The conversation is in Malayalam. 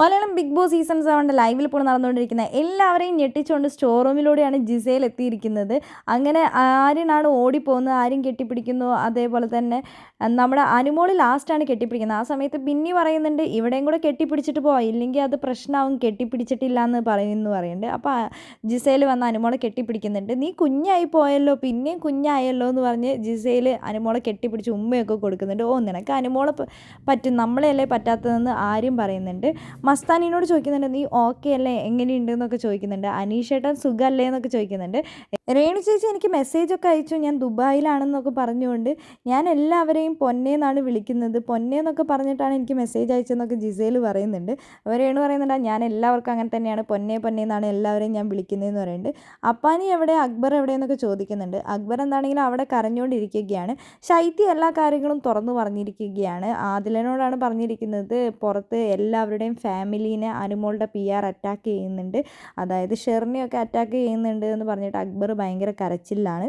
മലയാളം ബിഗ് ബോസ് സീസൺ സെവന്റെ ലൈവിൽ ഇപ്പോൾ നടന്നുകൊണ്ടിരിക്കുന്ന എല്ലാവരെയും ഞെട്ടിച്ചുകൊണ്ട് സ്റ്റോർ റൂമിലൂടെയാണ് ജിസയിൽ എത്തിയിരിക്കുന്നത്. അങ്ങനെ ആര്യനാണ് ഓടിപ്പോകുന്നത് ആരും കെട്ടിപ്പിടിക്കുന്നു. അതേപോലെ തന്നെ നമ്മുടെ അനുമോൾ ലാസ്റ്റാണ് കെട്ടിപ്പിടിക്കുന്നത്. ആ സമയത്ത് ബിന്നി പറയുന്നുണ്ട് ഇവിടെയും കൂടെ കെട്ടിപ്പിടിച്ചിട്ട് പോവാം. ഇല്ലെങ്കിൽ അത് പ്രശ്നമാവും കെട്ടിപ്പിടിച്ചിട്ടില്ല എന്ന് പറയുന്നു പറയുന്നുണ്ട്. അപ്പോൾ ജിസയിൽ വന്ന് അനുമോളെ കെട്ടിപ്പിടിക്കുന്നുണ്ട്. നീ കുഞ്ഞായി പോയല്ലോ പിന്നെയും കുഞ്ഞായല്ലോ എന്ന് പറഞ്ഞ് ജിസയിൽ അനുമോളെ കെട്ടിപ്പിടിച്ച് ഉമ്മയൊക്കെ കൊടുക്കുന്നുണ്ട്. ഓ നിനക്ക് അനുമോളെ പറ്റും. നമ്മളെയല്ലേ പറ്റാത്തതെന്ന് ആരും പറയുന്നുണ്ട്. മസ്താനിനോട് ചോദിക്കുന്നുണ്ട് നീ ഓക്കെ അല്ലേ? എങ്ങനെയുണ്ട് എന്നൊക്കെ ചോദിക്കുന്നുണ്ട്. അനീഷേട്ടൻ സുഖമല്ലേ എന്നൊക്കെ ചോദിക്കുന്നുണ്ട്. രേണു ചേച്ചി എനിക്ക് മെസ്സേജൊക്കെ അയച്ചു. ഞാൻ ദുബായിലാണെന്നൊക്കെ പറഞ്ഞുകൊണ്ട് ഞാൻ എല്ലാവരെയും പൊന്നേന്നാണ് വിളിക്കുന്നത്. പൊന്നേ എന്നൊക്കെ പറഞ്ഞിട്ടാണ് എനിക്ക് മെസ്സേജ് അയച്ചതെന്നൊക്കെ ജിസേൽ പറയുന്നുണ്ട്. അപ്പോൾ രേണു പറയുന്നുണ്ട് ഞാൻ എല്ലാവർക്കും അങ്ങനെ തന്നെയാണ്. പൊന്നേ പൊന്നേ എന്നാണ് എല്ലാവരെയും ഞാൻ വിളിക്കുന്നതെന്ന് പറയുന്നുണ്ട്. അപ്പാനി എവിടെ? അക്ബർ എവിടെയെന്നൊക്കെ ചോദിക്കുന്നുണ്ട്. അക്ബർ എന്താണെങ്കിലും അവിടെ കരഞ്ഞുകൊണ്ടിരിക്കുകയാണ്. ശൈത്യ എല്ലാ കാര്യങ്ങളും തുറന്നു പറഞ്ഞിരിക്കുകയാണ്. ആദിലനോടാണ് പറഞ്ഞിരിക്കുന്നത് പുറത്ത് എല്ലാവരുടെയും ഫാമിലീനെ അനുമോളുടെ പി ആർ അറ്റാക്ക് ചെയ്യുന്നുണ്ട്. അതായത് ഷെറിനെയൊക്കെ അറ്റാക്ക് ചെയ്യുന്നുണ്ട് എന്ന് പറഞ്ഞിട്ട് അക്ബർ ഭയങ്കര കരച്ചിലാണ്.